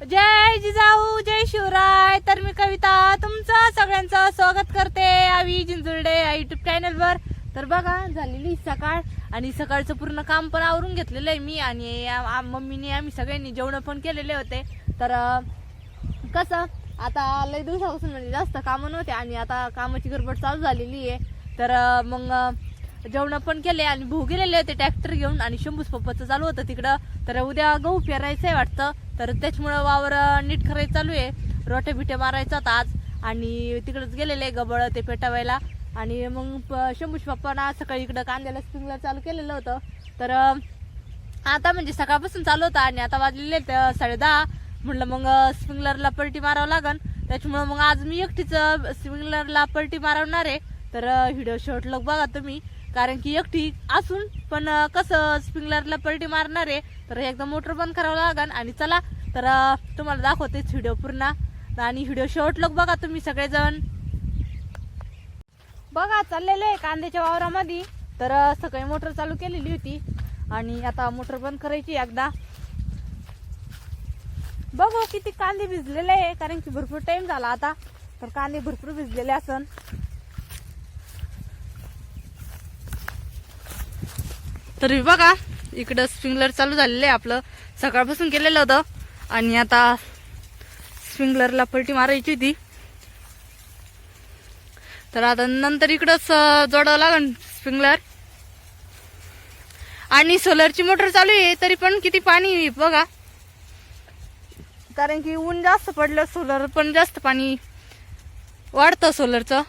जय जिजाऊ जय शिवराय. तर मी कविता तुमचं सगळ्यांचं स्वागत करते आवी जिंजुर्डे युट्यूब चॅनलवर तर बघा झालेली सकाळ आणि सकाळचं पूर्ण काम पण आवरून घेतलेलं आहे मी आणि मम्मीने आम्ही सगळ्यांनी जेवण पण केलेले होते. तर कसं आता लय दिवसापासून म्हणजे जास्त कामं नव्हते आणि आता कामाची गडबड चालू झालेली आहे. तर मग जेवण पण केले आणि भाऊ गेलेले होते ट्रॅक्टर घेऊन आणि शंभूस पप्पाचं चालू होतं तिकडं. तर उद्या गहू पेरायचंय वाटतं. तर त्याच्यामुळं वावर नीट करायचं चालू आहे. रोटे बिटे मारायचं आज. आणि तिकडंच गेलेले गबळ ते पेटावायला. आणि मग प- शंभूश पप्पाना सकाळी इकडं कांद्याला स्प्रिंगलर चालू केलेलं होतं. तर आता म्हणजे सकाळपासून चालू होतं आणि आता वाजलेले साडे दहा म्हटलं मग स्प्रिंगलरला पलटी मारावं लागन. त्याच्यामुळं मग आज मी एकटीच स्प्रिंगलरला पलटी मारवणार आहे. तर व्हिडिओ शॉर्ट लग बघा तुम्ही. कारण की एकटी असून पण कसं स्प्रिंगलरला पलटी मारणार आहे तर एकदा मोटर बंद करावं लागेल आणि चला तर तुम्हाला दाखवतेच व्हिडिओ पूर्ण. आणि व्हिडिओ शॉर्ट लोक बघा तुम्ही सगळेजण. बघा चाललेलं आहे कांद्याच्या वावरामध्ये. तर सकाळी मोटर चालू केलेली होती. आणि आता मोटर बंद करायची एकदा. बघू किती कांदे भिजलेले आहे कारण की भरपूर टाइम झाला आता. तर कांदे भरपूर भिजलेले असन. तर बघा इकडं स्प्रिंगलर चालू झालेलं आहे आपलं. सकाळपासून केलेलं होतं. आणि आता स्प्रिंगलरला पलटी मारायची होती. तर आता नंतर इकडंच जोडावं लागेल स्प्रिंगलर. आणि सोलरची मोटर चालू आहे तरी पण किती पाणी बघा. कारण की ऊन जास्त पडलं सोलर पण जास्त पाणी वाढतं सोलरचं.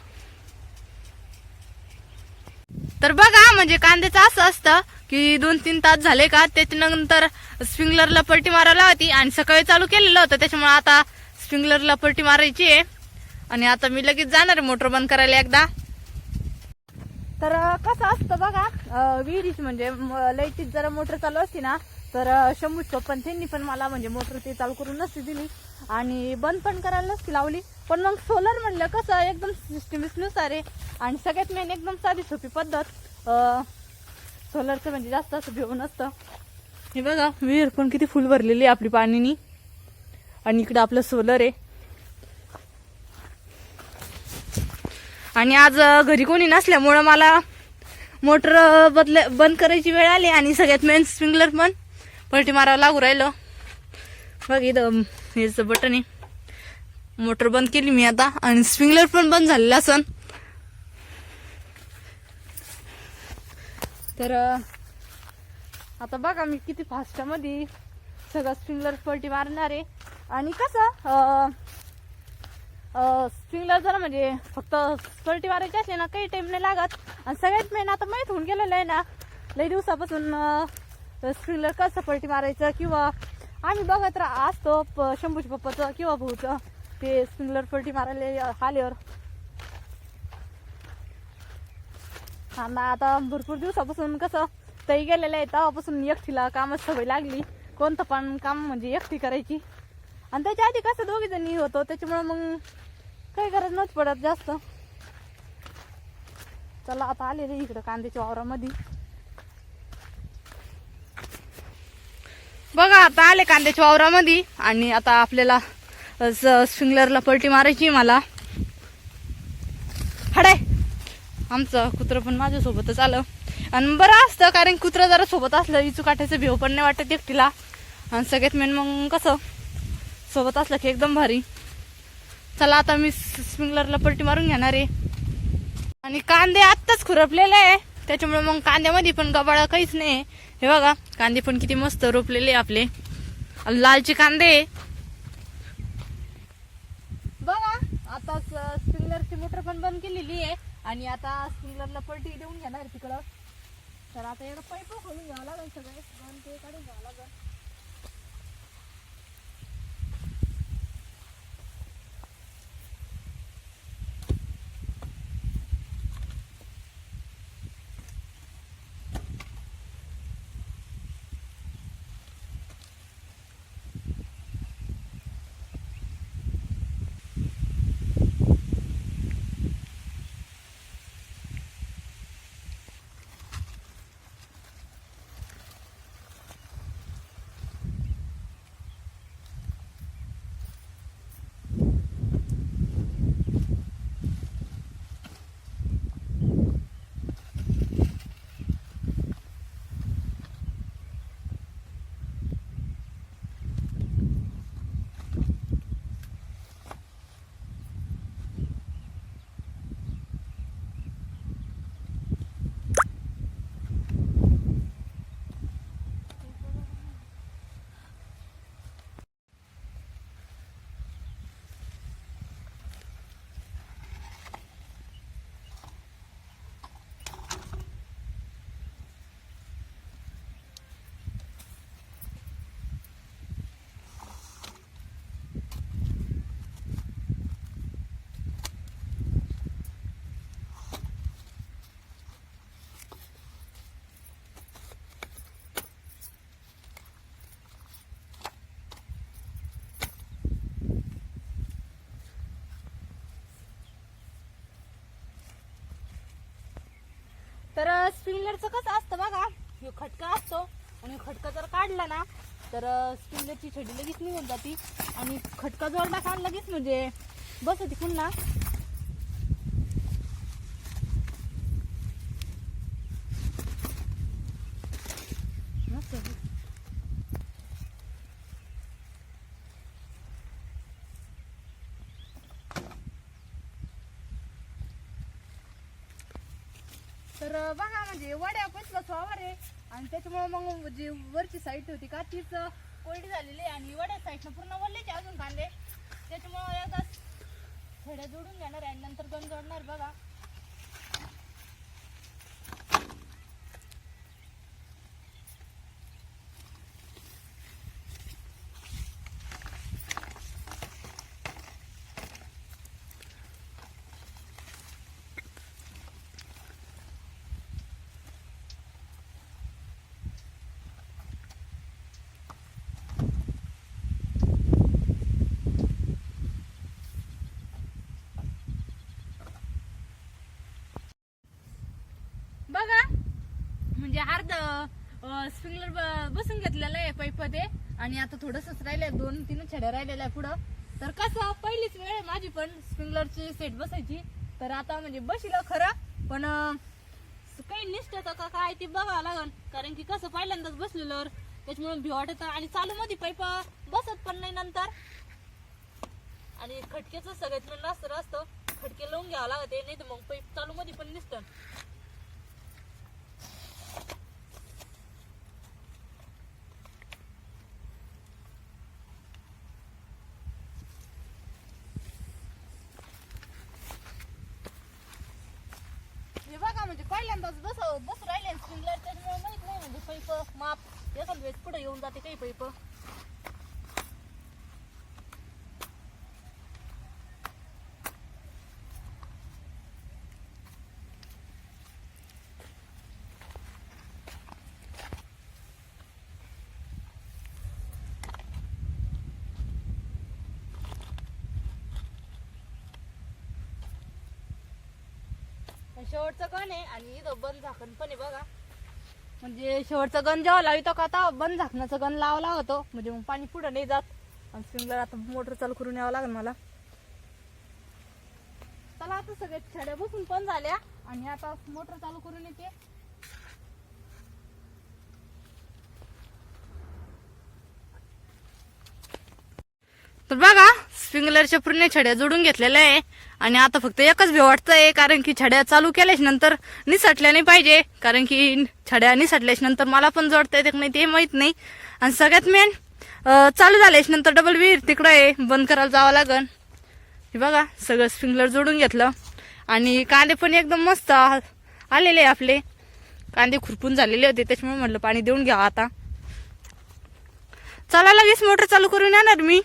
तर बघा म्हणजे कांद्याचं असं असतं. की दोन तीन तास झाले का त्याच्यानंतर स्प्रिंगलरला पलटी मारायला होती आणि सकाळी चालू केलेलं होतं. त्याच्यामुळे आता स्प्रिंगलरला पलटी मारायची आहे. आणि आता मी लगेच जाणार आहे मोटर बंद करायला एकदा. तर कसं असतं बघा विहिरीच विहिरीची म्हणजे म- लाईटीत जरा मोटर चालू असते ना तर शंभू शंभूच त्यांनी पण मला म्हणजे मोटर ते चालू करून नसती दिली. आणि बंद पण करायला नसती लावली. पण मग सोलर म्हणलं कसं एकदम सिस्टमिसनुसार आहे. आणि सगळ्यात मेन एकदम साधी सोपी पद्धत सोलरचं म्हणजे जास्त असं भिवून नसतं हे बघा विहीर पण किती फुल भरलेली आहे आपली पाणीनी. आणि इकडं आपलं सोलर आहे. आणि आज घरी कोणी नसल्यामुळं मला मोटर बदल बंद करायची वेळ आली आणि सगळ्यात मेन स्प्रिंगलर पण पलटी मारावं लागू राहिलं. बघ इथं हेच बटन आहे. मोटर बंद केली मी आता. आणि स्प्रिंगलर पण बंद झालेलं असन. तर आता बघा मी किती फास्टामध्ये सगळं स्प्रिंगलर पलटी मारणार आहे. आणि कसं स्प्रिंगलर जरा म्हणजे फक्त पलटी मारायची असली ना काही टाईम नाही लागत. आणि सगळ्यात मेन आता माहीत होऊन गेलेलं आहे ना लई दिवसापासून स्प्रिंगलर कसं पलटी मारायचं किंवा आम्ही बघत रा असतो प- शंभूच्या पप्पाचं किंवा भाऊचं ते स्प्रिंगलर पलटी मारायला आल्यावर. कांदा आता भरपूर दिवसापासून कसं तई गेलेलं आहे तेव्हापासून एकटीला कामच सवय लागली. कोणतं पण काम म्हणजे एकटी करायची. आणि त्याच्या आधी कसं दोघी जणी होतो त्याच्यामुळे मग काही गरज नव्हती पडत जास्त. चला आता आलेले इकडं कांद्याच्या वावरामध्ये. बघा आता आले कांद्याच्या वावरामध्ये आणि आता आपल्याला स्प्रिंगलरला पलटी मारायची मला. हडाय आमचं कुत्रं पण माझ्यासोबतच आलं. आणि बरं असतं कारण कुत्रं जरा सोबत असलं इचू काठायचं भेव पण नाही वाटत एकटीला. आणि सगळ्यात मेन मग कसं सोबत असलं की एकदम भारी. चला आता मी स्प्रिंगलरला पलटी मारून घेणार आहे. आणि कांदे आत्ताच खुरपलेले आहे. त्याच्यामुळे मग कांद्यामध्ये पण गबाळा काहीच नाही हे बघा कांदे पण किती मस्त रोपलेले आपले. लालचे कांदे बघा आता स्प्रिंगलरची मोटर पण बंद केलेली आहे. आणि आता स्प्रिंकलरला पलटी देऊन घेणार तिकडं. तर आता एवढं पाईप खोलून घ्यावं लागेल सगळे. दोन ते काढून घ्यावं लागेल. स्प्रिंगलरचं कसं असतं बघा. हे खटका असतो आणि खटका जर काढला ना तर स्प्रिंगलरची छडी लगेच निघून जाती. आणि खटका जोडला का लगेच म्हणजे बस होती पुन्हा मस्त आहे. तर बघा म्हणजे वड्या पचलाच स्वावर आहे. आणि त्याच्यामुळे मग जी वरची साईड होती का तीच कोरडी झालेली आहे. आणि वड्या साईडनं पूर्ण वल्लेचे अजून कांदे. त्याच्यामुळे एकदा थोड्या जोडून घेणार आहे. आणि नंतर दोन जोडणार बघा. म्हणजे अर्ध स्प्रिंगलर बसून घेतलेलं आहे पाईप ते. आणि आता थोडंसंच राहिलंय दोन तीन छड्या राहिलेल्या पुढं. तर कसं पहिलीच वेळ आहे माझी पण स्प्रिंगलरची सेट बसायची. तर आता म्हणजे बशील खरं पण काही निष्ठ का काय ते बघावं लागल कारण की कसं पहिल्यांदाच बसलेलं त्याच्यामुळे भी वाटत आणि चालू मध्ये पाईप बसत पण नाही नंतर. आणि खटक्याचं सगळ्यात असतं खटके लावून घ्यावं लागत नाही तर मग पाईप चालू मध्ये पण निसत हे बघा म्हणजे पहिल्यांदाच बस राहिले स्प्रिंगलर त्याच्यामुळे माहीत नाही म्हणजे पैप माप. एखाद वेळेस पुढे येऊन जाते काही पैप. शेवटचं गण आहे आणि इथं बंद झाकण पण आहे बघा. म्हणजे शेवटचं गण जेव्हा लावितो का आता बंद झाकणाचं गण लावला होतो. म्हणजे मग पाणी पुढे नाही जात. आणि स्प्रिंगलर आता मोटर चालू करून यावं लागेल मला. चला आता सगळे छड्या बसून पण झाल्या. आणि आता मोटर चालू करून येते. तर बघा स्प्रिंगलरच्या पूर्ण छड्या जोडून घेतलेल्या आहे. आणि आता फक्त एकच भे वाटतंय कारण की छड्या चालू केल्याच नंतर निसटल्या नाही पाहिजे. कारण की छड्या निसटल्याच नंतर मला पण जोडता येते नाही ते माहीत नाही. आणि सगळ्यात मेन चालू झाल्याच नंतर डबल विहीर तिकडं आहे बंद करायला जावं लागन. हे बघा सगळं स्प्रिंगलर जोडून घेतलं. आणि कांदे पण एकदम मस्त आ- आलेले आहे आपले. कांदे खुरपून झालेले होते त्याच्यामुळे म्हटलं पाणी देऊन घ्या आता. चला लगेच मोटर चालू करून येणार मी.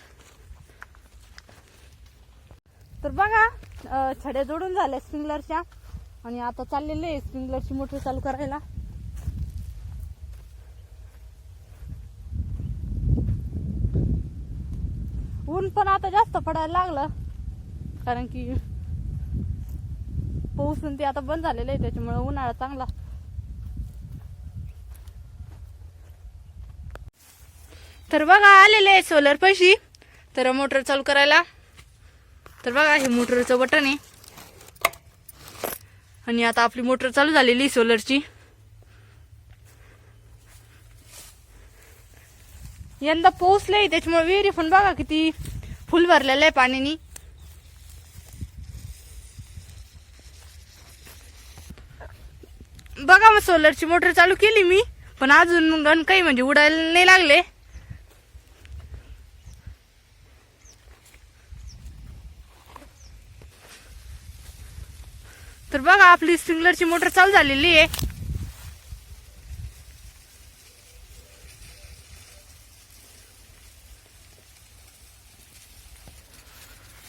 तर बघा अं, छड्या जोडून झाल्या स्प्रिंगलरच्या. आणि आता चाललेले आहे स्प्रिंगलरची मोटर चालू करायला. ऊन पण आता जास्त पडायला लागलं. कारण की पाऊस ते आता बंद झालेलं आहे त्याच्यामुळे उन्हाळा चांगला. तर बघा आलेले आहे सोलर पैशी तर मोटर चालू करायला. तर बघा हे मोटरचं बटन आहे. आणि आता आपली मोटर चालू झालेली सोलरची यंदा पोहोचले त्याच्यामुळे विहिरी पण बघा किती फुल भरलेलं आहे पाण्याने बघा मग सोलरची मोटर चालू केली मी पण अजून गण काही म्हणजे उडायला नाही लागले. तर बघा आपली स्प्रिंगलरची मोटर चालू झालेली आहे.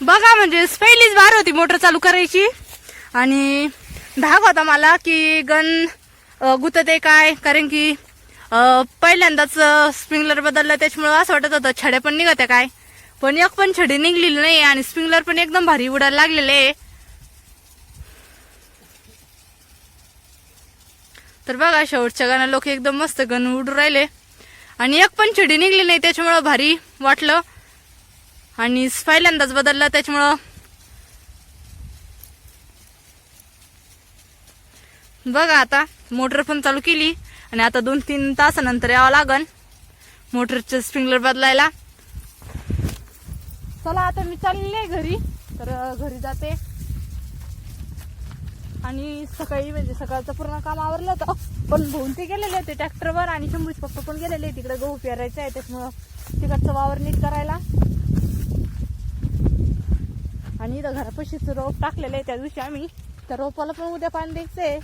बघा म्हणजे पहिलीच बार होती मोटर चालू करायची. आणि धाक होता मला की गन गुतत आहे काय कारण की पहिल्यांदाच स्प्रिंगलर बदललं त्याच्यामुळे असं वाटत होतं छड्या पण निघत काय. पण एक पण छडी निघलेली नाही आणि स्प्रिंगलर पण एकदम भारी उडायला लागलेले आहे. तर बघा शेवटच्या गाणं लोक एकदम मस्त गण उडून राहिले. आणि एक पण चिडी निघली नाही त्याच्यामुळं भारी वाटलं. आणि पहिल्यांदाच बदलला त्याच्यामुळं. बघा आता मोटर पण चालू केली. आणि आता दोन तीन तासानंतर यावं लागन. मोटरचं स्प्रिंगलर बदलायला. चला आता मी चालले घरी. तर घरी जाते. आणि सकाळी म्हणजे सकाळचं पूर्ण काम आवरलं होतं. पण भाऊन ते गेलेले होते ट्रॅक्टरवर आणि शंभूच पप्पा पण गेलेले तिकडे गहू पेरायचं आहे त्याच्यामुळं तिकडचं वावर नीट करायला. आणि इथं घरापाशीच रोप टाकलेलं आहे. त्या दिवशी आम्ही त्या रोपाला पण उद्या पाणी द्यायचंय.